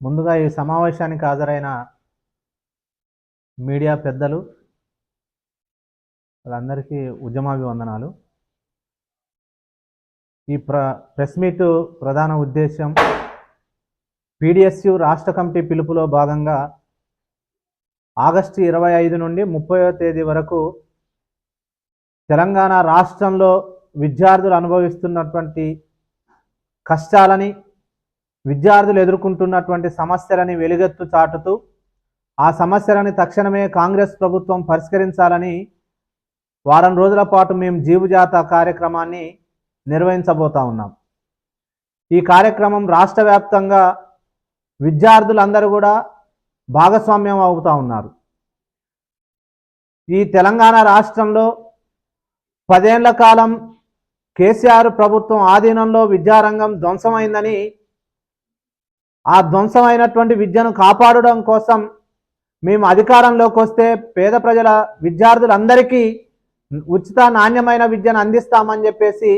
ముందుగా ఈ సమావేశానికి హాజరైన మీడియా పెద్దలు వాళ్ళందరికీ ఉద్యమాభివందనాలు. ఈ ప్ర ప్రెస్ మీట్ ప్రధాన ఉద్దేశం పీడిఎస్యు రాష్ట్ర కమిటీ పిలుపులో భాగంగా ఆగస్టు ఇరవై ఐదు నుండి ముప్పయో తేదీ వరకు తెలంగాణ రాష్ట్రంలో విద్యార్థులు అనుభవిస్తున్నటువంటి కష్టాలని విద్యార్థులు ఎదుర్కొంటున్నటువంటి సమస్యలని వెలుగెత్తు చాటుతూ ఆ సమస్యలని తక్షణమే కాంగ్రెస్ ప్రభుత్వం పరిష్కరించాలని వారం రోజుల పాటు మేము జీవుజాత కార్యక్రమాన్ని నిర్వహించబోతా ఉన్నాం. ఈ కార్యక్రమం రాష్ట్ర వ్యాప్తంగా విద్యార్థులందరూ కూడా భాగస్వామ్యం అవుతూ ఉన్నారు. ఈ తెలంగాణ రాష్ట్రంలో పదేళ్ళ కాలం కేసీఆర్ ప్రభుత్వం ఆధీనంలో విద్యారంగం ధ్వంసమైందని ఆ ధ్వంసమైనటువంటి విద్యను కాపాడడం కోసం మేము అధికారంలోకి వస్తే పేద ప్రజల విద్యార్థులందరికీ ఉచిత నాణ్యమైన విద్యను అందిస్తామని చెప్పేసి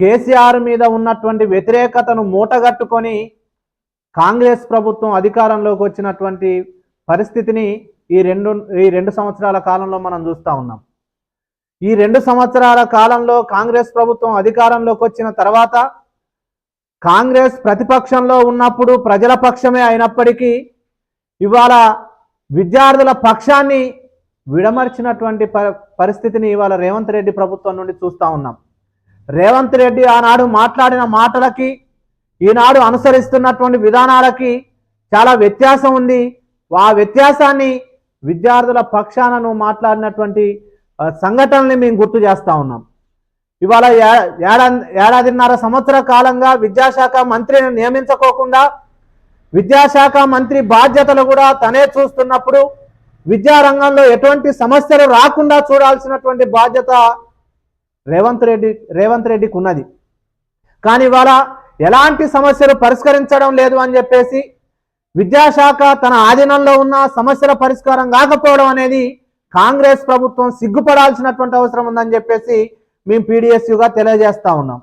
కేసీఆర్ మీద ఉన్నటువంటి వ్యతిరేకతను మూటగట్టుకొని కాంగ్రెస్ ప్రభుత్వం అధికారంలోకి వచ్చినటువంటి పరిస్థితిని ఈ రెండు ఈ రెండు సంవత్సరాల కాలంలో మనం చూస్తూ ఉన్నాం. ఈ రెండు సంవత్సరాల కాలంలో కాంగ్రెస్ ప్రభుత్వం అధికారంలోకి వచ్చిన తర్వాత కాంగ్రెస్ ప్రతిపక్షంలో ఉన్నప్పుడు ప్రజల పక్షమే అయినప్పటికీ ఇవాళ విద్యార్థుల పక్షాన్ని విడమర్చినటువంటి ప పరిస్థితిని ఇవాళ రేవంత్ రెడ్డి ప్రభుత్వం నుండి చూస్తూ ఉన్నాం. రేవంత్ రెడ్డి ఆనాడు మాట్లాడిన మాటలకి ఈనాడు అనుసరిస్తున్నటువంటి విధానాలకి చాలా వ్యత్యాసం ఉంది. ఆ వ్యత్యాసాన్ని విద్యార్థుల పక్షాన మాట్లాడినటువంటి సంఘటనల్ని మేము గుర్తు చేస్తూ ఉన్నాం. ఇవాళ ఏడా ఏడాదిన్నర సంవత్సర కాలంగా విద్యాశాఖ మంత్రిని నియమించుకోకుండా విద్యాశాఖ మంత్రి బాధ్యతలు కూడా తనే చూస్తున్నప్పుడు విద్యారంగంలో ఎటువంటి సమస్యలు రాకుండా చూడాల్సినటువంటి బాధ్యత రేవంత్ రెడ్డి రేవంత్ రెడ్డికి ఉన్నది కానీ ఇవాళ ఎలాంటి సమస్యలు పరిష్కరించడం లేదు అని చెప్పేసి విద్యాశాఖ తన ఆధీనంలో ఉన్న సమస్యల పరిష్కారం కాకపోవడం అనేది కాంగ్రెస్ ప్రభుత్వం సిగ్గుపడాల్సినటువంటి అవసరం ఉందని చెప్పేసి మేము పీడిఎస్యుగా తెలియజేస్తా ఉన్నాం.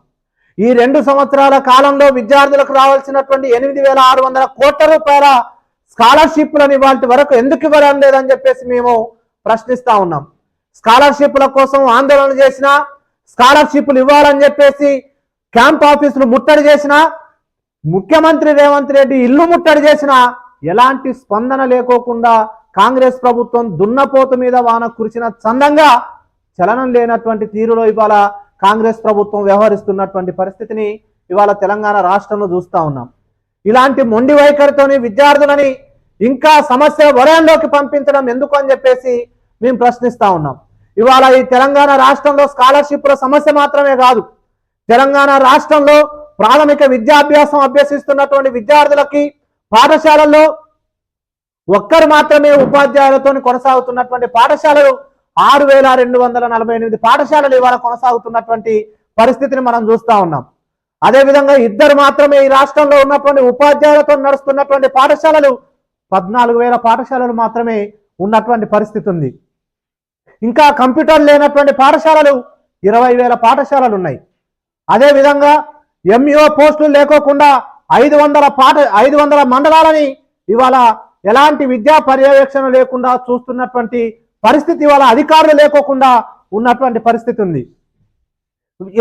ఈ రెండు సంవత్సరాల కాలంలో విద్యార్థులకు రావాల్సినటువంటి ఎనిమిది వేల ఆరు వందల కోట్ల రూపాయల స్కాలర్షిప్లను ఇవాళ వరకు ఎందుకు ఇవ్వడం లేదని చెప్పేసి మేము ప్రశ్నిస్తా ఉన్నాం. స్కాలర్షిప్ల కోసం ఆందోళన చేసిన స్కాలర్షిప్లు ఇవ్వాలని చెప్పేసి క్యాంప్ ఆఫీసులు ముట్టడి చేసిన ముఖ్యమంత్రి రేవంత్ రెడ్డి ఇల్లు ముట్టడి చేసిన ఎలాంటి స్పందన లేకోకుండా కాంగ్రెస్ ప్రభుత్వం దున్నపోతు మీద వాన కురిసిన చందంగా చలనం లేనటువంటి తీరులో ఇవాళ కాంగ్రెస్ ప్రభుత్వం వ్యవహరిస్తున్నటువంటి పరిస్థితిని ఇవాళ తెలంగాణ రాష్ట్రంలో చూస్తా ఉన్నాం. ఇలాంటి మొండి వైఖరితోని విద్యార్థులని ఇంకా సమస్య వలయంలోకి పంపించడం ఎందుకు అని చెప్పేసి మేము ప్రశ్నిస్తా ఉన్నాం. ఇవాళ ఈ తెలంగాణ రాష్ట్రంలో స్కాలర్షిప్ల సమస్య మాత్రమే కాదు తెలంగాణ రాష్ట్రంలో ప్రాథమిక విద్యాభ్యాసం అభ్యసిస్తున్నటువంటి విద్యార్థులకి పాఠశాలల్లో ఒక్కరు మాత్రమే ఉపాధ్యాయులతో కొనసాగుతున్నటువంటి పాఠశాలలు ఆరు వేల రెండు వందల నలభై ఎనిమిది పాఠశాలలు ఇవాళ కొనసాగుతున్నటువంటి పరిస్థితిని మనం చూస్తా ఉన్నాం. అదేవిధంగా ఇద్దరు మాత్రమే ఈ రాష్ట్రంలో ఉన్నటువంటి ఉపాధ్యాయులతో నడుస్తున్నటువంటి పాఠశాలలు పద్నాలుగు వేల పాఠశాలలు మాత్రమే ఉన్నటువంటి పరిస్థితి ఉంది. ఇంకా కంప్యూటర్ లేనటువంటి పాఠశాలలు ఇరవై వేల పాఠశాలలు ఉన్నాయి. అదేవిధంగా ఎంఈఓ పోస్టులు లేకోకుండా ఐదు వందల పాఠ ఐదు వందల మండలాలని ఇవాళ ఎలాంటి విద్యా పర్యవేక్షణ లేకుండా చూస్తున్నటువంటి పరిస్థితి ఇవాళ అధికారులు లేకోకుండా ఉన్నటువంటి పరిస్థితి ఉంది.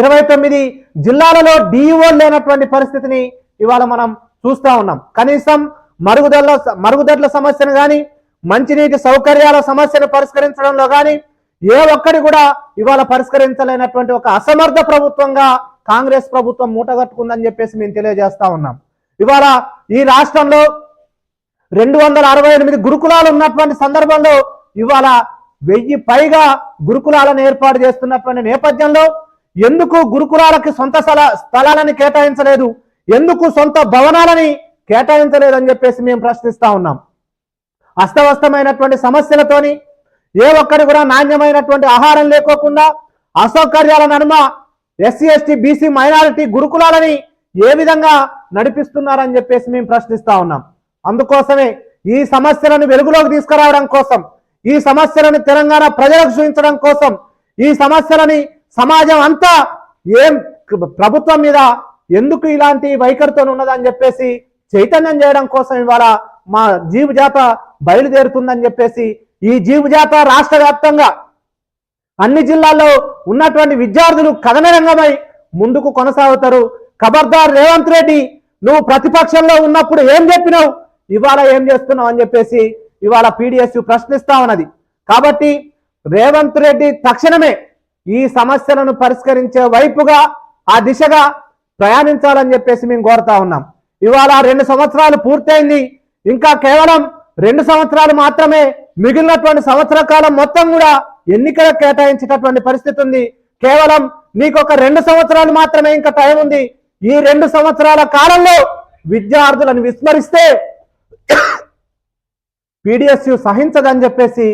ఇరవై తొమ్మిది జిల్లాలలో డిఈఓ లేనటువంటి పరిస్థితిని ఇవాళ మనం చూస్తా ఉన్నాం. కనీసం మరుగుదొడ్ల మరుగుదొడ్ల సమస్యను కానీ మంచినీటి సౌకర్యాల సమస్యను పరిష్కరించడంలో కానీ ఏ ఒక్కటి కూడా ఇవాళ పరిష్కరించలేనటువంటి ఒక అసమర్థ ప్రభుత్వంగా కాంగ్రెస్ ప్రభుత్వం మూటగట్టుకుందని చెప్పేసి మేము తెలియజేస్తా ఉన్నాం. ఇవాళ ఈ రాష్ట్రంలో రెండు వందల అరవై ఎనిమిది గురుకులాలు ఉన్నటువంటి సందర్భంలో ఇవాళ వెయ్యి పైగా గురుకులాలను ఏర్పాటు చేస్తున్నటువంటి నేపథ్యంలో ఎందుకు గురుకులాలకి సొంత స్థల స్థలాలని కేటాయించలేదు? ఎందుకు సొంత భవనాలని కేటాయించలేదని చెప్పేసి మేము ప్రశ్నిస్తా ఉన్నాం. అస్తవ్యస్తమైనటువంటి సమస్యలతోని ఏ ఒక్కరి కూడా నాణ్యమైనటువంటి ఆహారం లేకోకుండా అసౌకర్యాల నడుమ ఎస్సీ ఎస్టీ బీసీ మైనారిటీ గురుకులాలని ఏ విధంగా నడిపిస్తున్నారని చెప్పేసి మేము ప్రశ్నిస్తా ఉన్నాం. అందుకోసమే ఈ సమస్యలను వెలుగులోకి తీసుకురావడం కోసం ఈ సమస్యలను తెలంగాణ ప్రజలకు చూపించడం కోసం ఈ సమస్యలని సమాజం అంతా ఏం ప్రభుత్వం మీద ఎందుకు ఇలాంటి వైఖరితో ఉన్నదని చెప్పేసి చైతన్యం చేయడం కోసం ఇవాళ మా జీవజాత బయలుదేరుతుందని చెప్పేసి ఈ జీవజాత రాష్ట్ర వ్యాప్తంగా అన్ని జిల్లాల్లో ఉన్నటువంటి విద్యార్థులు కథనరంగమై ముందుకు కొనసాగుతారు. ఖబర్దార్ రేవంత్ రెడ్డి నువ్వు ప్రతిపక్షంలో ఉన్నప్పుడు ఏం చెప్పినావు? ఇవాళ ఏం చేస్తున్నావు అని చెప్పేసి ఇవాళ పీడిఎస్ ప్రశ్నిస్తా ఉన్నది. కాబట్టి రేవంత్ రెడ్డి తక్షణమే ఈ సమస్యలను పరిష్కరించే వైపుగా ఆ దిశగా ప్రయాణించాలని చెప్పేసి మేము కోరుతా ఉన్నాం. ఇవాళ రెండు సంవత్సరాలు పూర్తయింది. ఇంకా కేవలం రెండు సంవత్సరాలు మాత్రమే మిగిలినటువంటి సంవత్సర కాలం మొత్తం కూడా ఎన్నికల కేటాయించేటటువంటి పరిస్థితి ఉంది. కేవలం నీకు ఒక రెండు సంవత్సరాలు మాత్రమే ఇంకా టైం ఉంది. ఈ రెండు సంవత్సరాల కాలంలో విద్యార్థులను విస్మరిస్తే పీడిఎస్యు సహించదని చెప్పేసి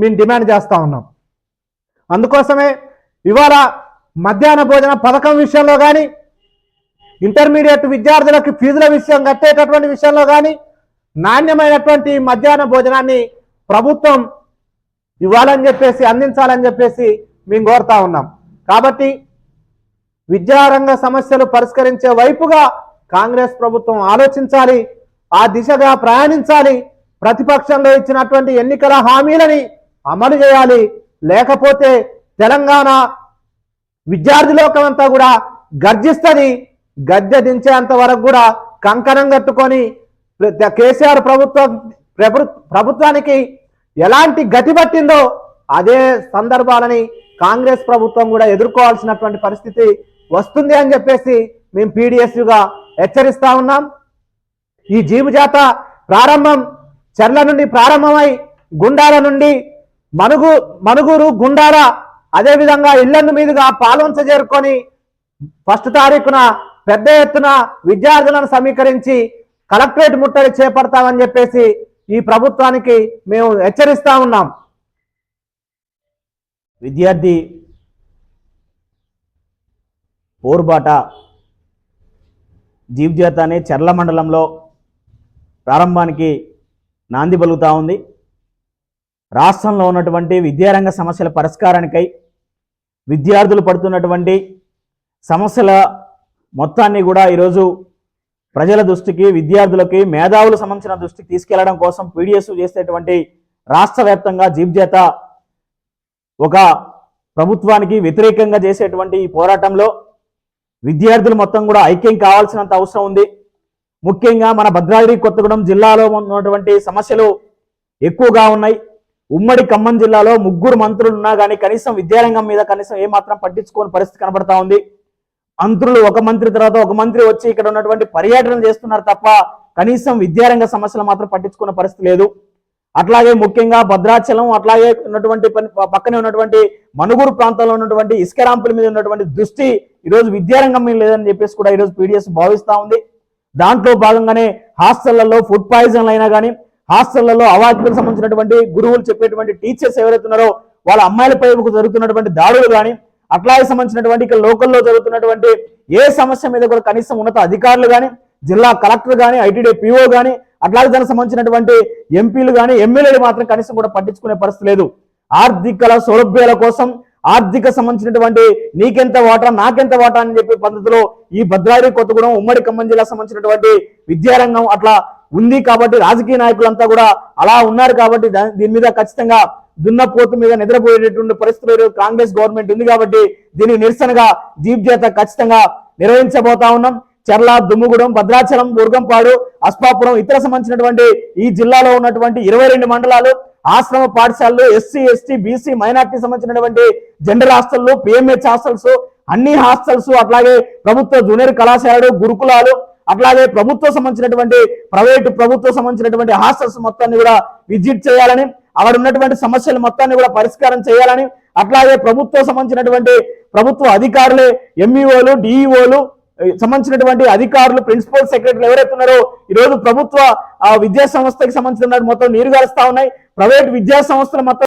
మేము డిమాండ్ చేస్తూ ఉన్నాం. అందుకోసమే ఇవాళ మధ్యాహ్న భోజన పథకం విషయంలో కానీ ఇంటర్మీడియట్ విద్యార్థులకు ఫీజుల విషయం కట్టేటటువంటి విషయంలో కానీ నాణ్యమైనటువంటి మధ్యాహ్న భోజనాన్ని ప్రభుత్వం ఇవ్వాలని చెప్పేసి అందించాలని చెప్పేసి మేము కోరుతా ఉన్నాం. కాబట్టి విద్యారంగ సమస్యలు పరిష్కరించే వైపుగా కాంగ్రెస్ ప్రభుత్వం ఆలోచించాలి ఆ దిశగా ప్రయాణించాలి ప్రతిపక్షంలో ఇచ్చినటువంటి ఎన్నికల హామీలని అమలు చేయాలి. లేకపోతే తెలంగాణ విద్యార్థి అంతా కూడా గర్జిస్తుంది. గద్దె దించేంత వరకు కూడా కంకణం కట్టుకొని కేసీఆర్ ప్రభుత్వం ప్రభుత్వానికి ఎలాంటి గతి పట్టిందో అదే సందర్భాలని కాంగ్రెస్ ప్రభుత్వం కూడా ఎదుర్కోవాల్సినటువంటి పరిస్థితి వస్తుంది అని చెప్పేసి మేము పీడిఎస్యుగా హెచ్చరిస్తా ఉన్నాం. ఈ జీవు జాత ప్రారంభం చెర్ల నుండి ప్రారంభమై గుండాల నుండి మనుగు మనుగురు గుండాల అదేవిధంగా ఇళ్ళను మీదుగా పాలవంచ చేరుకొని ఫస్ట్ తారీఖున పెద్ద ఎత్తున విద్యార్థులను సమీకరించి కలెక్టరేట్ ముట్టడి చేపడతామని చెప్పేసి ఈ ప్రభుత్వానికి మేము హెచ్చరిస్తా ఉన్నాం. విద్యార్థి పోరుబాట జీవ్జాత అనే చర్ల మండలంలో ప్రారంభానికి నాంది పలుకుతూ ఉంది. రాష్ట్రంలో ఉన్నటువంటి విద్యారంగ సమస్యల పరిష్కారానికై విద్యార్థులు పడుతున్నటువంటి సమస్యల మొత్తాన్ని కూడా ఈరోజు ప్రజల దృష్టికి విద్యార్థులకి మేధావులు సంబంధించిన దృష్టికి తీసుకెళ్ళడం కోసం పీడిఎస్ చేసేటువంటి రాష్ట్ర వ్యాప్తంగా జీవ్జాత ఒక ప్రభుత్వానికి వ్యతిరేకంగా చేసేటువంటి ఈ పోరాటంలో విద్యార్థులు మొత్తం కూడా ఐక్యం కావాల్సినంత అవసరం ఉంది. ముఖ్యంగా మన భద్రాద్రి కొత్తగూడెం జిల్లాలో ఉన్నటువంటి సమస్యలు ఎక్కువగా ఉన్నాయి. ఉమ్మడి ఖమ్మం జిల్లాలో ముగ్గురు మంత్రులు ఉన్నా కానీ కనీసం విద్యారంగం మీద కనీసం ఏమాత్రం పట్టించుకోని పరిస్థితి కనబడతా ఉంది. మంత్రులు ఒక మంత్రి తర్వాత ఒక మంత్రి వచ్చి ఇక్కడ ఉన్నటువంటి పర్యటన చేస్తున్నారు తప్ప కనీసం విద్యారంగ సమస్యలు మాత్రం పట్టించుకున్న పరిస్థితి లేదు. అట్లాగే ముఖ్యంగా భద్రాచలం అట్లాగే ఉన్నటువంటి పని- పక్కనే ఉన్నటువంటి మనుగురు ప్రాంతంలో ఉన్నటువంటి ఇసుక మీద ఉన్నటువంటి దృష్టి ఈరోజు విద్యారంగం మీద లేదని చెప్పేసి కూడా ఈరోజు పీడిఎస్ భావిస్తా ఉంది. దాంట్లో భాగంగానే హాస్టళ్ళలో ఫుడ్ పాయిజన్లు అయినా కానీ హాస్టళ్ళలో అవార్డులకు సంబంధించినటువంటి గురువులు చెప్పేటువంటి టీచర్స్ ఎవరైతే ఉన్నారో వాళ్ళ అమ్మాయిలపై జరుగుతున్నటువంటి దాడులు కానీ అట్లాగే సంబంధించినటువంటి ఇక్కడ లోకల్లో జరుగుతున్నటువంటి ఏ సమస్య మీద కూడా కనీసం ఉన్నత అధికారులు కానీ జిల్లా కలెక్టర్ కానీ ఐటీడీ పిఓ కానీ అట్లాగే దానికి సంబంధించినటువంటి ఎంపీలు కానీ ఎమ్మెల్యేలు మాత్రం కనీసం కూడా పట్టించుకునే పరిస్థితి లేదు. ఆర్థిక సౌలభ్యాల కోసం ఆర్థిక సంబంధించినటువంటి నీకెంత వాటా నాకెంత వాటా అని చెప్పి పద్ధతిలో ఈ భద్రాద్రి కొత్తగూడెం ఉమ్మడి ఖమ్మం జిల్లా సంబంధించినటువంటి విద్యారంగం అట్లా ఉంది కాబట్టి రాజకీయ నాయకులంతా కూడా అలా ఉన్నారు కాబట్టి దీని మీద ఖచ్చితంగా దున్నపోతు మీద నిద్రపోయేటటువంటి పరిస్థితులు కాంగ్రెస్ గవర్నమెంట్ ఉంది కాబట్టి దీనికి నిరసనగా జీప్ చేత ఖచ్చితంగా నిర్వహించబోతా ఉన్నాం. చర్ల దుమ్ముగూడెం భద్రాచలం దుర్గంపాడు అస్పాపురం ఇతర సంబంధించినటువంటి ఈ జిల్లాలో ఉన్నటువంటి ఇరవై రెండు మండలాలు ఆశ్రమ పాఠశాలలు ఎస్సీ ఎస్టీ బీసీ మైనార్టీ సంబంధించినటువంటి జనరల్ హాస్టల్లు పిఎంహెచ్ హాస్టల్స్ అన్ని హాస్టల్స్ అట్లాగే ప్రభుత్వ జూనియర్ కళాశాలలు గురుకులాలు అట్లాగే ప్రభుత్వ సంబంధించినటువంటి ప్రైవేటు ప్రభుత్వ సంబంధించినటువంటి హాస్టల్స్ మొత్తాన్ని కూడా విజిట్ చేయాలని అక్కడ ఉన్నటువంటి సమస్యలు మొత్తాన్ని కూడా పరిష్కారం చేయాలని అట్లాగే ప్రభుత్వ సంబంధించినటువంటి ప్రభుత్వ అధికారులే ఎంఈఓలు డిఈఓలు సంబంధించినటువంటి అధికారులు ప్రిన్సిపల్ సెక్రటరీలు ఎవరైతే ఉన్నారో ఈ రోజు ప్రభుత్వ విద్యా సంస్థకి సంబంధించిన మొత్తం నీరు గారుస్తా ఉన్నాయి. ప్రైవేట్ విద్యా సంస్థలు మొత్తం